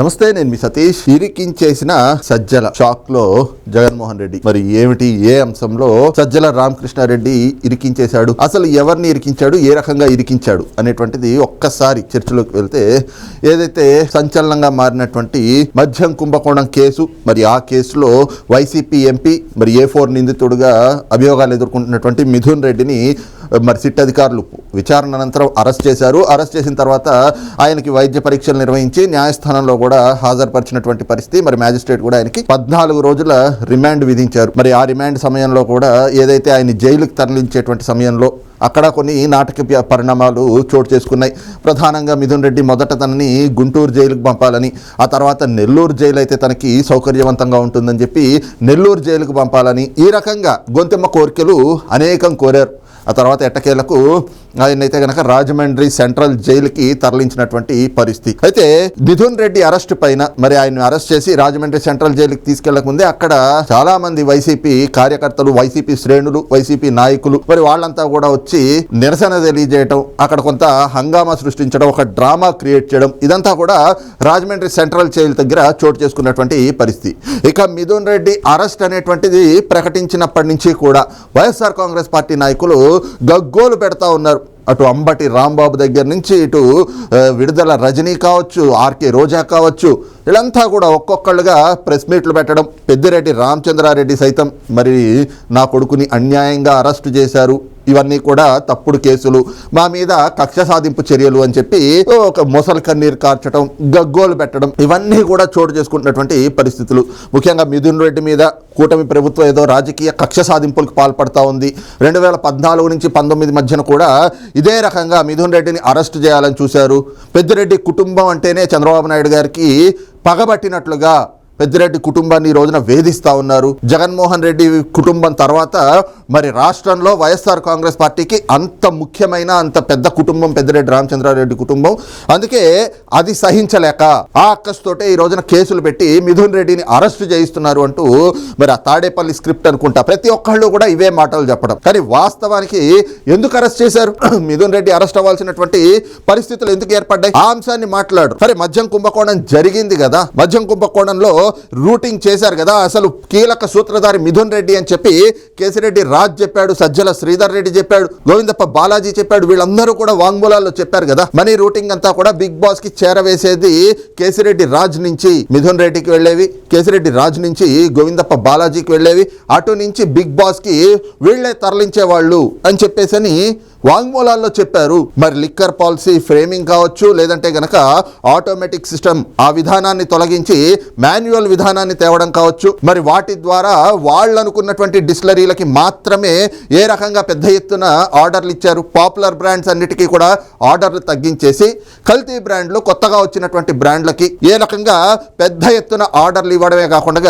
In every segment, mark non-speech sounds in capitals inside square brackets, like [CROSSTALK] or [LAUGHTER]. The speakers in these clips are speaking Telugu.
నమస్తే నేను మీ సతీష్. ఇరికించేసిన సజ్జల షాక్లో జగన్మోహన్ రెడ్డి. మరి ఏమిటి ఏ అంశంలో సజ్జల రామకృష్ణారెడ్డి ఇరికించేశాడు అసలు ఎవరిని ఇరికించాడు? ఏ రకంగా ఇరికించాడు? అనేటువంటిది ఒక్కసారి చర్చలోకి వెళ్తే ఏదైతే సంచలనంగా మారినటువంటి మద్యం కుంభకోణం కేసు మరి ఆ కేసులో వైసీపీ ఎంపీ మరి ఏ ఫోర్ నిందితుడుగా అభియోగాలు ఎదుర్కొంటున్నటువంటి మిథున్ రెడ్డిని మరి సిట్ అధికారులు విచారణ అనంతరం అరెస్ట్ చేశారు. అరెస్ట్ చేసిన తర్వాత ఆయనకి వైద్య పరీక్షలు నిర్వహించి న్యాయస్థానంలో కూడా హాజరుపరిచినటువంటి పరిస్థితి. మరి మ్యాజిస్ట్రేట్ కూడా ఆయనకి పద్నాలుగు రోజుల రిమాండ్ విధించారు. మరి ఆ రిమాండ్ సమయంలో కూడా ఏదైతే ఆయన జైలుకు తరలించేటువంటి సమయంలో అక్కడ కొన్ని నాటక పరిణామాలు చోటు చేసుకున్నాయి. ప్రధానంగా మిథున్ రెడ్డి మొదట తనని గుంటూరు జైలుకు పంపాలని ఆ తర్వాత నెల్లూరు జైలు అయితే తనకి సౌకర్యవంతంగా ఉంటుందని చెప్పి నెల్లూరు జైలుకు పంపాలని ఈ రకంగా గొంతెమ్మ కోరికలు అనేకం కోరారు. ఆ తర్వాత ఎట్టకేలకు ఆయనైతే గనక రాజమండ్రి సెంట్రల్ జైలుకి తరలించినటువంటి పరిస్థితి. అయితే మిథున్ రెడ్డి అరెస్ట్ పైన మరి ఆయన అరెస్ట్ చేసి రాజమండ్రి సెంట్రల్ జైలుకి తీసుకెళ్ళక ముందే అక్కడ చాలా మంది వైసీపీ కార్యకర్తలు వైసీపీ శ్రేణులు వైసీపీ నాయకులు మరి వాళ్ళంతా కూడా వచ్చి నిరసన తెలియజేయటం అక్కడ కొంత హంగామా సృష్టించడం ఒక డ్రామా క్రియేట్ చేయడం ఇదంతా కూడా రాజమండ్రి సెంట్రల్ జైలు దగ్గర చోటు చేసుకున్నటువంటి పరిస్థితి. ఇక మిథున్ రెడ్డి అరెస్ట్ అనేటువంటిది ప్రకటించినప్పటి నుంచి కూడా వైఎస్ఆర్ కాంగ్రెస్ పార్టీ నాయకులు గగ్గోలు పెడతా ఉన్నారు. అటు అంబటి రాంబాబు దగ్గర నుంచి ఇటు విడుదల రజనీ కావచ్చు ఆర్కే రోజా కావచ్చు వీళ్ళంతా కూడా ఒక్కొక్కళ్ళుగా ప్రెస్ మీట్లు పెట్టడం. పెద్దిరెడ్డి రామచంద్రారెడ్డి సైతం మరి నా కొడుకుని అన్యాయంగా అరెస్టు చేశారు. ఇవన్నీ కూడా తప్పుడు కేసులు. మా మీద కక్ష సాధింపు చర్యలు అని చెప్పి ఒక మొసలు కన్నీరు కార్చడం గగ్గోలు పెట్టడం ఇవన్నీ కూడా చోటు చేసుకుంటున్నటువంటి పరిస్థితులు. ముఖ్యంగా మిథున్ రెడ్డి మీద కూటమి ప్రభుత్వం ఏదో రాజకీయ కక్ష సాధింపులకు పాల్పడతా ఉంది. రెండు వేల పద్నాలుగు నుంచి పంతొమ్మిది మధ్యన కూడా ఇదే రకంగా మిథున్ రెడ్డిని అరెస్ట్ చేయాలని చూశారు. పెద్దిరెడ్డి కుటుంబం అంటేనే చంద్రబాబు నాయుడు గారికి పగబట్టినట్లుగా పెద్దిరెడ్డి కుటుంబాన్ని ఈ రోజున వేధిస్తా ఉన్నారు. జగన్మోహన్ రెడ్డి కుటుంబం తర్వాత మరి రాష్ట్రంలో వైఎస్ఆర్ కాంగ్రెస్ పార్టీకి అంత ముఖ్యమైన అంత పెద్ద కుటుంబం పెద్దిరెడ్డి రామచంద్రారెడ్డి కుటుంబం. అందుకే అది సహించలేక ఆ అక్కస్తోటే ఈ రోజున కేసులు పెట్టి మిథున్ రెడ్డిని అరెస్ట్ చేయిస్తున్నారు అంటూ మరి ఆ తాడేపల్లి స్క్రిప్ట్ అనుకుంటా ప్రతి ఒక్కళ్ళు కూడా ఇవే మాటలు చెప్పడం. కానీ వాస్తవానికి ఎందుకు అరెస్ట్ చేశారు? [CLEARS THROAT] మిథున్ రెడ్డి అరెస్ట్ అవ్వాల్సినటువంటి పరిస్థితులు ఎందుకు ఏర్పడ్డాయి? ఆ అంశాన్ని మాట్లాడు. సరే మద్యం కుంభకోణం జరిగింది కదా. మద్యం కుంభకోణంలో రూటింగ్ చేశారు కదా అసలు కీలక సూత్రధారి మిథున్ రెడ్డి అని చెప్పి కేసిరెడ్డి రాజ్ చెప్పాడు సజ్జల శ్రీధర్ రెడ్డి చెప్పాడు గోవిందప్ప బాలాజీ చెప్పాడు వీళ్ళందరూ కూడా వాంగ్మూలాల్లో చెప్పారు కదా. మనీ రూటింగ్ అంతా కూడా బిగ్ బాస్కి చేరవేసేది కేసిరెడ్డి రాజ్ నుంచి మిథున్ రెడ్డికి వెళ్ళేవి కేసిరెడ్డి రాజ్ నుంచి గోవిందప్ప బాలాజీకి వెళ్ళేవి అటు నుంచి బిగ్ బాస్కి వీళ్ళే తరలించేవాళ్ళు అని చెప్పేసని వాంగ్మూలాల్లో చెప్పారు మరి లిక్కర్ పాలసీ ఫ్రేమింగ్ కావచ్చు లేదంటే గనక ఆటోమేటిక్ సిస్టమ్ ఆ విధానాన్ని తొలగించి మాన్యువల్ విధానాన్ని తేవడం కావచ్చు. మరి వాటి ద్వారా వాళ్ళు అనుకున్నటువంటి డిస్లరీలకి మాత్రమే ఏ రకంగా పెద్ద ఎత్తున ఆర్డర్లు ఇచ్చారు. పాపులర్ బ్రాండ్స్ అన్నిటికీ కూడా ఆర్డర్లు తగ్గించేసి కల్తీ బ్రాండ్లు కొత్తగా వచ్చినటువంటి బ్రాండ్లకి ఏ రకంగా పెద్ద ఎత్తున ఆర్డర్లు ఇవ్వడమే కాకుండా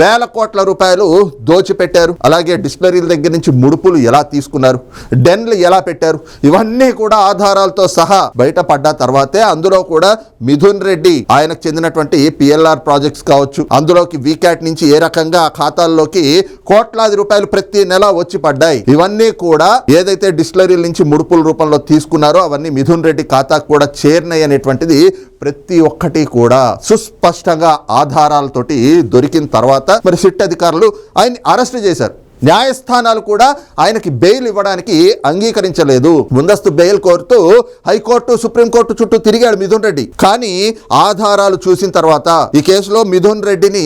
వేల కోట్ల రూపాయలు దోచిపెట్టారు. అలాగే డిస్లరీల దగ్గర నుంచి ముడుపులు ఎలా తీసుకున్నారు? డెన్లు ఎలా పెట్టారు. ఇవన్నీ కూడా ఆధారాలతో సహా బయటపడ్డ తర్వాతే అందులో కూడా మిథున్ రెడ్డి ఆయనకు చెందినటువంటి పిఎల్ఆర్ ప్రాజెక్ట్స్ కావచ్చు అందులోకి వీకాట్ నుంచి ఏ రకంగా ఖాతాల్లోకి కోట్లాది రూపాయలు ప్రతి నెల వచ్చి పడ్డాయి. ఇవన్నీ కూడా ఏదైతే డిస్టిలరీల నుంచి ముడుపుల రూపంలో తీసుకున్నారో అవన్నీ మిథున్ రెడ్డి ఖాతాకు కూడా చేరినాయి అనేటువంటిది ప్రతి ఒక్కటి కూడా సుస్పష్టంగా ఆధారాలతోటి దొరికిన తర్వాత మరి సిట్ అధికారులు ఆయన్ని అరెస్ట్ చేశారు. న్యాయస్థానాలు కూడా ఆయనకి బెయిల్ ఇవ్వడానికి అంగీకరించలేదు. ముందస్తు బెయిల్ కోరుతూ హైకోర్టు సుప్రీంకోర్టు చుట్టూ తిరిగాడు మిథున్ రెడ్డి. కానీ ఆధారాలు చూసిన తర్వాత ఈ కేసులో మిథున్ రెడ్డిని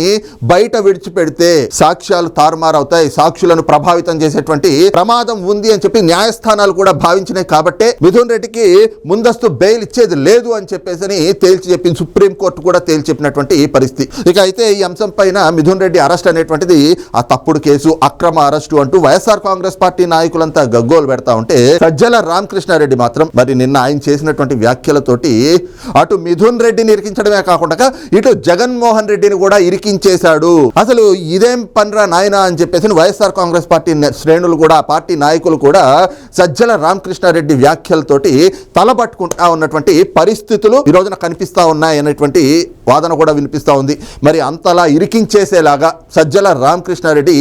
బయట విడిచిపెడితే సాక్ష్యాలు తారుమారవుతాయి. సాక్షులను ప్రభావితం చేసేటువంటి ప్రమాదం ఉంది అని చెప్పి న్యాయస్థానాలు కూడా భావించినాయి కాబట్టే మిథున్ రెడ్డికి ముందస్తు బెయిల్ ఇచ్చేది లేదు అని చెప్పేసి తేల్చి చెప్పింది సుప్రీంకోర్టు కూడా తేల్చి చెప్పినటువంటి పరిస్థితి. ఇక అయితే ఈ అంశం పైన మిథున్ రెడ్డి అరెస్ట్ అనేటువంటిది ఆ తప్పుడు కేసు అక్రమ అరెస్టు అంటూ వైఎస్ఆర్ కాంగ్రెస్ పార్టీ నాయకులంతా గగ్గోలు పెడతా ఉంటే సజ్జల రామకృష్ణారెడ్డి మాత్రం మరి నిన్న ఆయన చేసినటువంటి వ్యాఖ్యలతోటి అటు మిథున్ రెడ్డిని ఇరికించడమే కాకుండా ఇటు జగన్మోహన్ రెడ్డిని కూడా ఇరికించేశాడు. అసలు ఇదేం పనిరా నాయన అని చెప్పేసి వైఎస్ఆర్ కాంగ్రెస్ పార్టీ శ్రేణులు కూడా పార్టీ నాయకులు కూడా సజ్జల రామకృష్ణారెడ్డి వ్యాఖ్యలతోటి తలబట్టుకుంటా ఉన్నటువంటి పరిస్థితులు ఈ రోజున కనిపిస్తా ఉన్నాయి అనేటువంటి వాదన కూడా వినిపిస్తూ ఉంది. మరి అంతలా ఇరికించేసేలాగా సజ్జల రామకృష్ణారెడ్డి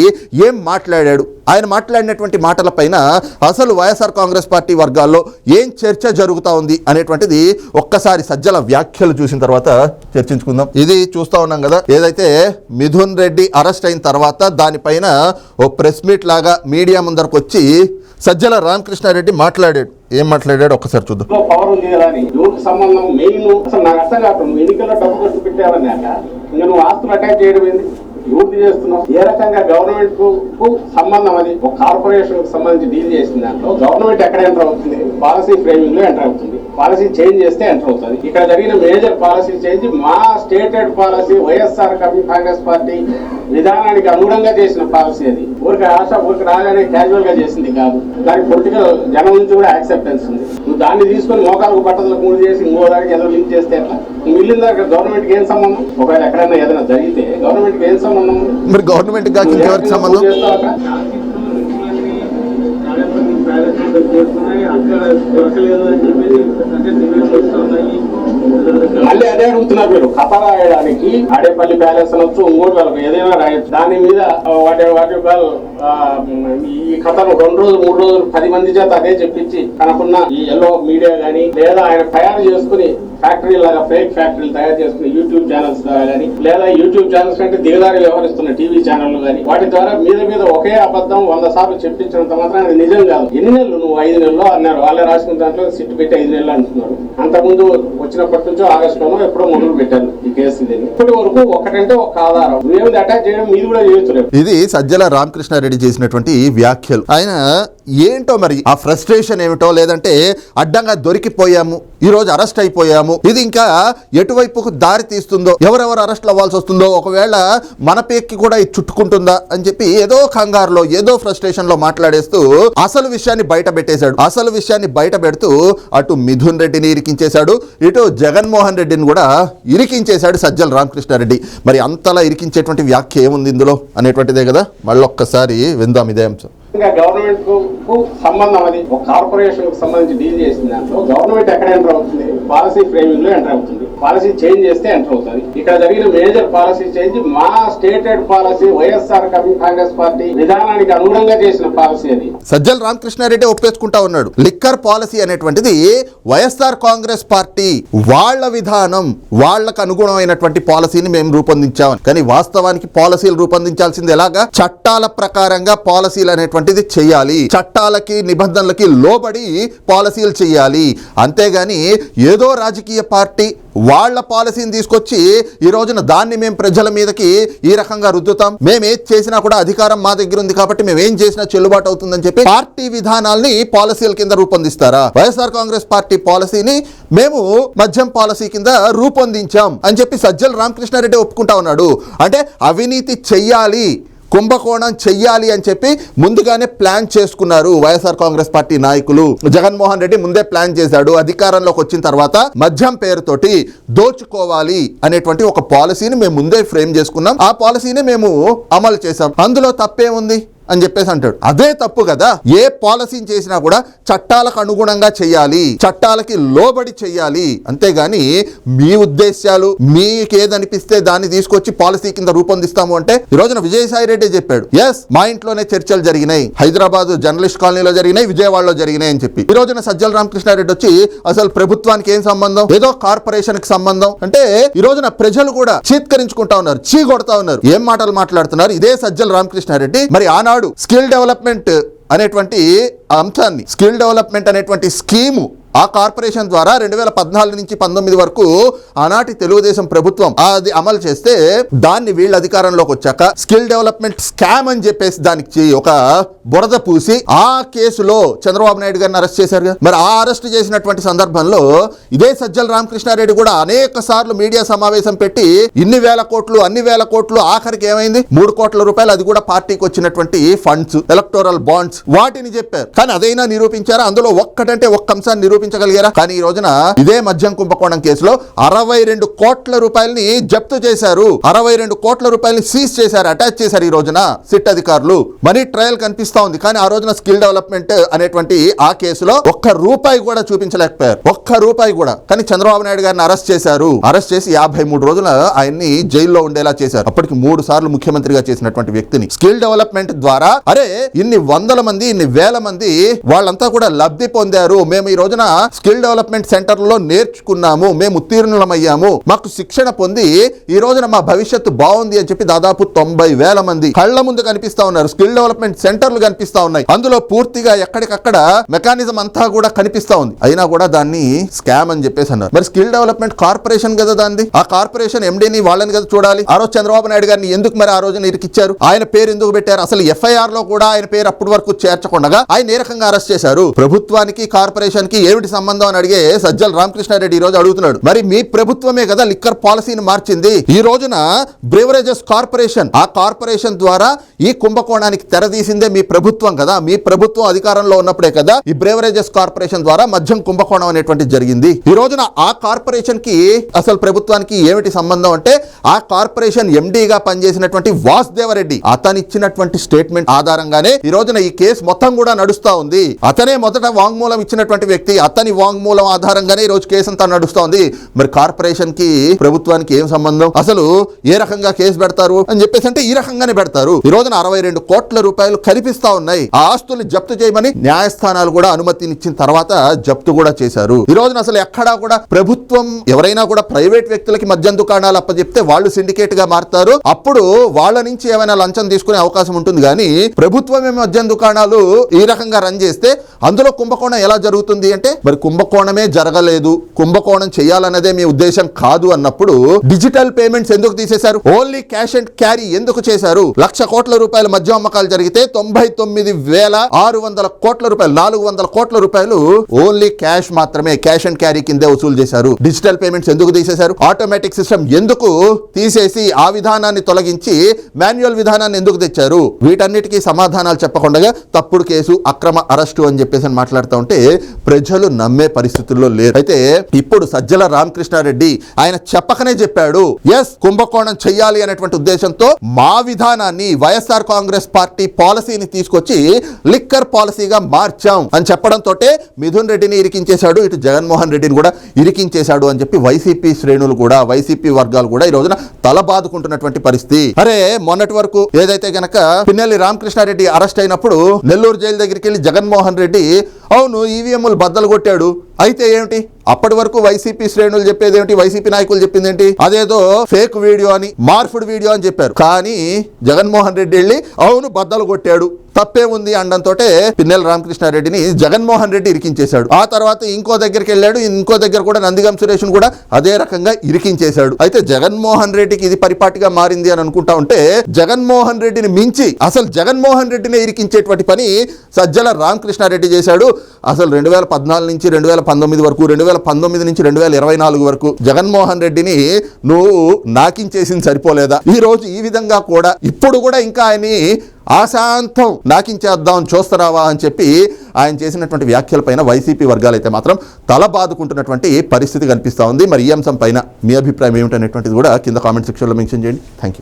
ఏం మాట్లాడు మాట్లాడాడు. ఆయన మాట్లాడినటువంటి మాటలపైన అసలు వైఎస్ఆర్ కాంగ్రెస్ పార్టీ వర్గాల్లో ఏం చర్చ జరుగుతా ఉంది అనేటువంటిది ఒక్కసారి సజ్జల వ్యాఖ్యలు చూసిన తర్వాత చర్చించుకుందాం. ఇది చూస్తా ఉన్నాం కదా. ఏదైతే మిథున్ రెడ్డి అరెస్ట్ అయిన తర్వాత దానిపైన ఓ ప్రెస్ మీట్ లాగా మీడియా ముందరకు వచ్చి సజ్జల రామకృష్ణారెడ్డి మాట్లాడాడు. ఏం మాట్లాడాడు ఒక్కసారి చూద్దాం. పవర్ ఉంది కదా అని. సంబంధం మెయిన్ అసలు నాకు అర్థం కాదు. ఎన్నికల్లో డబ్బు ఖర్చు పెట్టావన్నాక నువ్వు ఆస్తులు అటాచ్ చేయడం ఏంది? యూజ్ చేస్తున్నాం. ఏ రకంగా గవర్నమెంట్కు కు సంబంధం అది? ఒక కార్పొరేషన్కు సంబంధించి డీల్ చేసిన దాంట్లో గవర్నమెంట్ ఎక్కడ ఎంటర్ అవుతుంది? పాలసీ ఫ్రేమింగ్లో ఎంటర్ అవుతుంది. పాలసీ చేంజ్ చేస్తే ఎంటర్ అవుతుంది. ఇక్కడ జరిగిన మేజర్ పాలసీ చేంజ్ మా stated policy YSR Congress party విధానానికి అనుగుణంగా చేసిన పాలసీ అది. ఊరికి ఆశ ఊరికి రాగానే క్యాజువల్గా చేసింది కాదు. దానికి పొలిటికల్ జనం నుంచి కూడా యాక్సెప్టెన్స్ ఉంది. నువ్వు దాన్ని తీసుకొని మోకాలకు బట్టలకు మూడు చేసి ఇంకో దానికి ఏదో లింక్ చేస్తే ఎట్లా? దాకా కి ఏం సంబంధం? ఒకవేళ ఎక్కడైనా ఏదైనా జరిగితే ఏం సంబంధం? మరి గవర్నమెంట్ కాక ఇంకెవరికి సంబంధం? మళ్ళీ అదే అడుగుతున్నారు మీరు. కథ రాయడానికి ఆడేపల్లి ప్యాలెస్ అనొచ్చు ఇంకోటి వాళ్ళకి. ఏదైనా రాయొచ్చు. దాని మీద వాటి వాటి ఈ కథను రెండు రోజులు మూడు రోజులు పది మంది చేత అదే చెప్పించి తనకున్న ఈ ఎల్లో మీడియా గానీ లేదా ఆయన తయారు చేసుకుని ఫ్యాక్టరీ లాగా ఫేక్ ఫ్యాక్టరీలు తయారు చేసుకుని యూట్యూబ్ ఛానల్స్ ద్వారా లేదా యూట్యూబ్ ఛానల్స్ కంటే దిగదారి వ్యవహరిస్తున్న టీవీ ఛానళ్ళు కానీ వాటి ద్వారా మీద మీద ఒకే అబద్ధం వంద సార్లు చెప్పించినంత మాత్రం అది నిజం కాదు. ఎన్ని నెలలు నువ్వు ఐదు నెలలు అన్నారు వాళ్ళే రాసుకున్న దాంట్లో సిట్ పెట్టి ఐదు నెలలు అంటున్నారు. అంతకుముందు వచ్చినప్పటి నుంచో ఆగస్టు ఎప్పుడో మొదలు పెట్టాను ఈ కేసు ఇది. ఇప్పటి వరకు ఒకటంటే ఒక ఆధారం. ఏమి అటాక్ చేయడం మీరు కూడా చేయొచ్చు ఇది సజ్జల రామకృష్ణారెడ్డి చేసినటువంటి వ్యాఖ్యలు. ఆయన ఏంటో మరి ఆ ఫ్రస్ట్రేషన్ ఏమిటో లేదంటే అడ్డంగా దొరికిపోయాము ఈ రోజు అరెస్ట్ అయిపోయాము. ఇది ఇంకా ఎటువైపుకు దారి తీస్తుందో ఎవరెవరు అరెస్ట్లు అవ్వాల్సి వస్తుందో ఒకవేళ మన పేక్కి కూడా ఇది చుట్టుకుంటుందా అని చెప్పి ఏదో కంగారులో ఏదో ఫ్రస్ట్రేషన్లో మాట్లాడేస్తూ అసలు విషయాన్ని బయట పెట్టేశాడు. అసలు విషయాన్ని బయట పెడుతూ అటు మిథున్ రెడ్డిని ఇరికించేశాడు ఇటు జగన్మోహన్ రెడ్డిని కూడా ఇరికించేశాడు సజ్జల రామకృష్ణారెడ్డి. మరి అంతలా ఇరికించేటువంటి వ్యాఖ్య ఏముంది ఇందులో అనేటువంటిదే కదా? మళ్ళొక్కసారి విందాం ఇదే అంశం. గవర్నమెంట్కు కు సంబంధం అది. ఒక కార్పొరేషన్కు సంబంధించి డీల్ చేసిన దాంట్లో గవర్నమెంట్ ఎక్కడ ఎంటర్ అవుతుంది? పాలసీ ఫ్రేమింగ్లో ఎంటర్ అవుతుంది. పాలసీ చేంజ్ చేస్తే ఎంటర్ అవుతుంది ఇక్కడ జరిగిన మేజర్ పాలసీ చేంజ్ మా stated policy YSR Congress party విధానానికి అనుగుణంగా చేసిన పాలసీ అది. సజ్జల రామకృష్ణారెడ్డి ఒప్పేసుకుంటా ఉన్నాడు. లిక్కర్ పాలసీ అనేటువంటిది వైఎస్ఆర్ కాంగ్రెస్ పార్టీ వాళ్ళ విధానం వాళ్ళకు అనుగుణమైనటువంటి పాలసీని మేము రూపొందించాం. కానీ వాస్తవానికి పాలసీలు రూపొందించాల్సింది ఎలాగా? చట్టాల ప్రకారంగా పాలసీలు అనేటువంటిది చేయాలి. చట్టాలకి నిబంధనలకి లోబడి పాలసీలు చేయాలి. అంతేగాని ఏదో రాజకీయ పార్టీ వాళ్ళ పాలసీని తీసుకొచ్చి ఈ రోజున దాన్ని మేము ప్రజల మీదకి ఈ రకంగా రుద్దుతాం. మేము ఏది చేసినా కూడా అధికారం మా దగ్గర ఉంది కాబట్టి మేము ఏం చేసినా చెల్లుబాటు అవుతుందని చెప్పి పార్టీ విధానాల్ని పాలసీల కింద రూపొందిస్తారా? వైఎస్ఆర్ కాంగ్రెస్ పార్టీ పాలసీని మేము మద్యం పాలసీ కింద రూపొందించాం అని చెప్పి సజ్జల రామకృష్ణారెడ్డి ఒప్పుకుంటా ఉన్నాడు. అంటే అవినీతి చెయ్యాలి. కుంభకోణం చెయ్యాలి అని చెప్పి ముందుగానే ప్లాన్ చేసుకున్నారు వైఎస్ఆర్ కాంగ్రెస్ పార్టీ నాయకులు. జగన్మోహన్ రెడ్డి ముందే ప్లాన్ చేశాడు. అధికారంలోకి వచ్చిన తర్వాత మద్యం పేరుతోటి దోచుకోవాలి అనేటువంటి ఒక పాలసీని మేము ముందే ఫ్రేమ్ చేసుకున్నాం. ఆ పాలసీని మేము అమలు చేశాం. అందులో తప్పేముంది? అని చెప్పేసి అంటాడు. అదే తప్పు కదా. ఏ పాలసీని చేసినా కూడా చట్టాలకు అనుగుణంగా చేయాలి. చట్టాలకి లోబడి చేయాలి. అంతేగాని మీ ఉద్దేశాలు మీకు ఏదనిపిస్తే దాన్ని తీసుకొచ్చి పాలసీ కింద రూపొందిస్తాము అంటే ఈ రోజున విజయసాయి రెడ్డి చెప్పాడు. ఎస్ మా ఇంట్లోనే చర్చలు జరిగినాయి. హైదరాబాద్ జర్నలిస్ట్ కాలనీలో జరిగినాయి విజయవాడలో జరిగినాయి అని చెప్పి. ఈ రోజున సజ్జల రామకృష్ణారెడ్డి వచ్చి అసలు ప్రభుత్వానికి ఏం సంబంధం? ఏదో కార్పొరేషన్కి సంబంధం? అంటే ఈ రోజున ప్రజలు కూడా చీత్కరించుకుంటా ఉన్నారు చీ కొడతా ఉన్నారు. ఏం మాటలు మాట్లాడుతున్నారు? ఇదే సజ్జల రామకృష్ణారెడ్డి. మరి ఆనాడు స్కిల్ డెవలప్మెంట్ అనేటువంటి అంశాన్ని స్కిల్ డెవలప్మెంట్ అనేటువంటి స్కీము ఆ కార్పొరేషన్ ద్వారా రెండు వేల పద్నాలుగు నుంచి పంతొమ్మిది వరకు ఆనాటి తెలుగుదేశం ప్రభుత్వం అది అమలు చేస్తే దాన్ని వీళ్ళ అధికారంలోకి వచ్చాక స్కిల్ డెవలప్మెంట్ స్కామ్ అని చెప్పేసి దానికి ఒక బురద పూసి ఆ కేసులో చంద్రబాబు నాయుడు గారిని అరెస్ట్ చేశారు మరి ఆ అరెస్ట్ చేసినటువంటి సందర్భంలో ఇదే సజ్జల రామకృష్ణారెడ్డి కూడా అనేక సార్లు మీడియా సమావేశం పెట్టి ఇన్ని వేల కోట్లు అన్ని వేల కోట్లు ఆఖరికి ఏమైంది? మూడు కోట్ల రూపాయలు అది కూడా పార్టీకి వచ్చినటువంటి ఫండ్స్ ఎలక్టోరల్ బాండ్స్ వాటిని చెప్పారు. కానీ అదైనా నిరూపించారా? అందులో ఒక్కటంటే ఒక్క అంశాన్ని చూపించగలిగారా కానీ ఈ రోజున ఇదే మద్యం కుంభకోణం కేసులో అరవై రెండు కోట్ల రూపాయలని జప్తు చేశారు. అరవై రెండు కోట్ల రూపాయలని సీజ్ చేశారు అటాచ్ చేశారు ఈ రోజున సిట్ అధికారులు. మనీ ట్రయల్ కనిపిస్తా ఉంది. కానీ ఆ రోజున స్కిల్ డెవలప్మెంట్ అనేటువంటి ఆ కేసులో ఒక్క రూపాయి కూడా చూపించలేకపోయారు. ఒక్క రూపాయి కూడా. కానీ చంద్రబాబు నాయుడు గారిని అరెస్ట్ చేశారు. అరెస్ట్ చేసి యాభై మూడు రోజుల ఆయన్ని జైల్లో ఉండేలా చేశారు. అప్పటికి మూడు సార్లు ముఖ్యమంత్రిగా చేసినటువంటి వ్యక్తిని. స్కిల్ డెవలప్మెంట్ ద్వారా అరే ఇన్ని వందల మంది ఇన్ని వేల మంది వాళ్ళంతా కూడా లబ్ధి పొందారు. మేము ఈ రోజున స్కిల్ డెవలప్మెంట్ సెంటర్లో నేర్చుకున్నాము మేము ఉత్తీర్ణులమయ్యాము మాకు శిక్షణ పొంది ఈ రోజున మా భవిష్యత్తు బాగుంది అని చెప్పి దాదాపు తొంభై వేల మంది కళ్ళ ముందు కనిపిస్తా ఉన్నారు స్కిల్ డెవలప్మెంట్ సెంటర్లు కనిపిస్తా ఉన్నాయి. అందులో పూర్తిగా ఎక్కడికక్కడ మెకానిజం అంతా కూడా కనిపిస్తా ఉంది. అయినా కూడా దాన్ని స్కామ్ అని చెప్పేసి అన్నారు. మరి స్కిల్ డెవలప్మెంట్ కార్పొరేషన్ కదా దాన్ని ఆ కార్పొరేషన్ ఎండీని వాళ్ళని కదా చూడాలి. ఆ రోజు చంద్రబాబు నాయుడు గారిని ఎందుకు మరి ఆ రోజు ఇరికిచ్చారు? ఆయన పేరు ఎందుకు పెట్టారు? అసలు ఎఫ్ఐఆర్లో కూడా ఆయన పేరు అప్పటి వరకు చేర్చకుండా ఆయన ఏ రకంగా అరెస్ట్ చేశారు? ప్రభుత్వానికి కార్పొరేషన్కి ఏమిటి సంబంధం అని అడిగే సజ్జల రామకృష్ణారెడ్డి ఈ రోజు అడుగుతున్నాడు. మరి మీ ప్రభుత్వమే కదా లిక్కర్ పాలసీని మార్చింది. ఈ రోజున బ్రివరేజెస్ కార్పొరేషన్ ఆ కార్పొరేషన్ ద్వారా ఈ కుంభకోణానికి తెరదీసిందే మీ ప్రభుత్వం కదా. మీ ప్రభుత్వం అధికారంలో ఉన్నప్పుడే కదా ఈ బ్రేవరేజెస్ కార్పొరేషన్ ద్వారా మద్యం కుంభకోణం అనేటువంటిది జరిగింది. ఈ రోజున ఆ కార్పొరేషన్కి అసలు ప్రభుత్వానికి ఏమిటి సంబంధం అంటే ఆ కార్పొరేషన్ ఎండీగా పనిచేసినటువంటి వాసుదేవరెడ్డి అతని ఇచ్చినటువంటి స్టేట్మెంట్ ఆధారంగానే ఈ రోజున ఈ కేసు మొత్తం కూడా నడుస్తా ఉంది. అతనే మొదట వాంగ్మూలం ఇచ్చినటువంటి వ్యక్తి అతని వాంగ్మూలం ఆధారంగానే ఈ రోజు కేసు అంతా నడుస్తోంది. మరి కార్పొరేషన్కి ప్రభుత్వానికి ఏం సంబంధం? అసలు ఏ రకంగా కేసు పెడతారు? అని చెప్పేసి అంటే ఈ రకంగానే పెడతారు. ఈ రోజున అరవై రెండు కోట్ల రూపాయలు కనిపిస్తా ఉన్నాయి. ఆ ఆస్తుల్ని జప్తు చేయమని న్యాయస్థానాలు కూడా అనుమతినిచ్చిన తర్వాత జప్తు కూడా చేశారు. ఈ రోజున అసలు ఎక్కడా కూడా ప్రభుత్వం ఎవరైనా కూడా ప్రైవేట్ వ్యక్తులకి మద్యం దుకాణాలు అప్పచెప్తే వాళ్ళు సిండికేట్గా మారుతారు. అప్పుడు వాళ్ళ నుంచి ఏమైనా లంచం తీసుకునే అవకాశం ఉంటుంది. కానీ ప్రభుత్వమే మద్యం దుకాణాలు ఈ రకంగా రన్ చేస్తే అందులో కుంభకోణం ఎలా జరుగుతుంది అంటే మరి కుంభకోణమే జరగలేదు. కుంభకోణం చేయాలన్నదే మీ ఉద్దేశం కాదు అన్నప్పుడు డిజిటల్ పేమెంట్స్ ఎందుకు తీసేశారు? ఓన్లీ క్యాష్ అండ్ క్యారీ ఎందుకు చేశారు? లక్ష కోట్ల రూపాయల మధ్య అమ్మకాలు జరిగితే తొంభై తొమ్మిది వేల ఆరు వందల కోట్ల రూపాయలు నాలుగు వందల కోట్ల రూపాయలు ఓన్లీ క్యాష్ మాత్రమే క్యాష్ అండ్ క్యారీ కిందే వసూలు చేశారు. డిజిటల్ పేమెంట్స్ ఎందుకు తీసేశారు? ఆటోమేటిక్ సిస్టమ్ ఎందుకు తీసేసి ఆ విధానాన్ని తొలగించి మాన్యువల్ విధానాన్ని ఎందుకు తెచ్చారు? వీటన్నిటికీ సమాధానాలు చెప్పకుండా తప్పుడు కేసు అక్రమ అరెస్టు అని చెప్పేసి మాట్లాడుతూ ఉంటే ప్రజలు నమ్మే పరిస్థితుల్లో లేరు. అయితే ఇప్పుడు సజ్జల రామకృష్ణారెడ్డి ఆయన చెప్పకనే చెప్పాడు ఎస్ కుంభకోణం చెయ్యాలి అనేటువంటి ఉద్దేశంతో మా విధానాన్ని వైఎస్ఆర్ కాంగ్రెస్ పార్టీ పాలసీని తీసుకొచ్చి లిక్కర్ పాలసీగా మార్చాం అని చెప్పడంతో మిథున్ రెడ్డిని ఇరికించేశాడు ఇటు జగన్మోహన్ రెడ్డిని కూడా ఇరికించేశాడు అని చెప్పి వైసీపీ శ్రేణులు కూడా వైసీపీ వర్గాలు కూడా ఈ రోజున తల బాదుకుంటున్నటువంటి పరిస్థితి. అరే మొన్నటి వరకు ఏదైతే గనక పిన్నెల్లి రామకృష్ణారెడ్డి అరెస్ట్ అయినప్పుడు నెల్లూరు జైలు దగ్గరికి వెళ్ళి జగన్మోహన్ రెడ్డి అవును ఈవీఎంలు బద్దలు కొట్టాడు. అయితే ఏమిటి? అప్పటి వరకు వైసీపీ శ్రేణులు చెప్పేది ఏమిటి? వైసీపీ నాయకులు చెప్పింది ఏంటి? అదేదో ఫేక్ వీడియో అని మార్ఫుడ్ వీడియో అని చెప్పారు. కానీ జగన్మోహన్ రెడ్డి వెళ్ళి అవును బద్దలు కొట్టాడు. తప్పే ఉంది అండంతో పిన్నెల రామకృష్ణారెడ్డిని జగన్మోహన్ రెడ్డి ఇరికించేశాడు. ఆ తర్వాత ఇంకో దగ్గరికి వెళ్ళాడు. ఇంకో దగ్గర కూడా నందిగం సురేష్ కూడా అదే రకంగా ఇరికించేశాడు. అయితే జగన్మోహన్ రెడ్డికి ఇది పరిపాటిగా మారింది అని అనుకుంటా ఉంటే జగన్మోహన్ రెడ్డిని మించి అసలు జగన్మోహన్ రెడ్డిని ఇరికించేటువంటి పని సజ్జల రామకృష్ణారెడ్డి చేశాడు. అసలు రెండు వేల పద్నాలుగు నుంచి రెండు వేల పంతొమ్మిది వరకు రెండు వేల పంతొమ్మిది నుంచి రెండు వేల ఇరవై నాలుగు వరకు జగన్మోహన్ రెడ్డిని నువ్వు నాకించేసింది సరిపోలేదా? ఈ రోజు ఈ విధంగా కూడా ఇప్పుడు కూడా ఇంకా ఆయన్ని ఆశాంతం నాకించేద్దాం చూస్తున్నావా అని చెప్పి ఆయన చేసినటువంటి వ్యాఖ్యలపైన వైసీపీ వర్గాలు అయితే మాత్రం తల బాదుకుంటున్నటువంటి పరిస్థితి కనిపిస్తూ ఉంది. మరి ఈ అంశం పైన మీ అభిప్రాయం ఏమిటనేటువంటిది కూడా కింద కామెంట్ సెక్షన్లో మెన్షన్ చేయండి. Thank you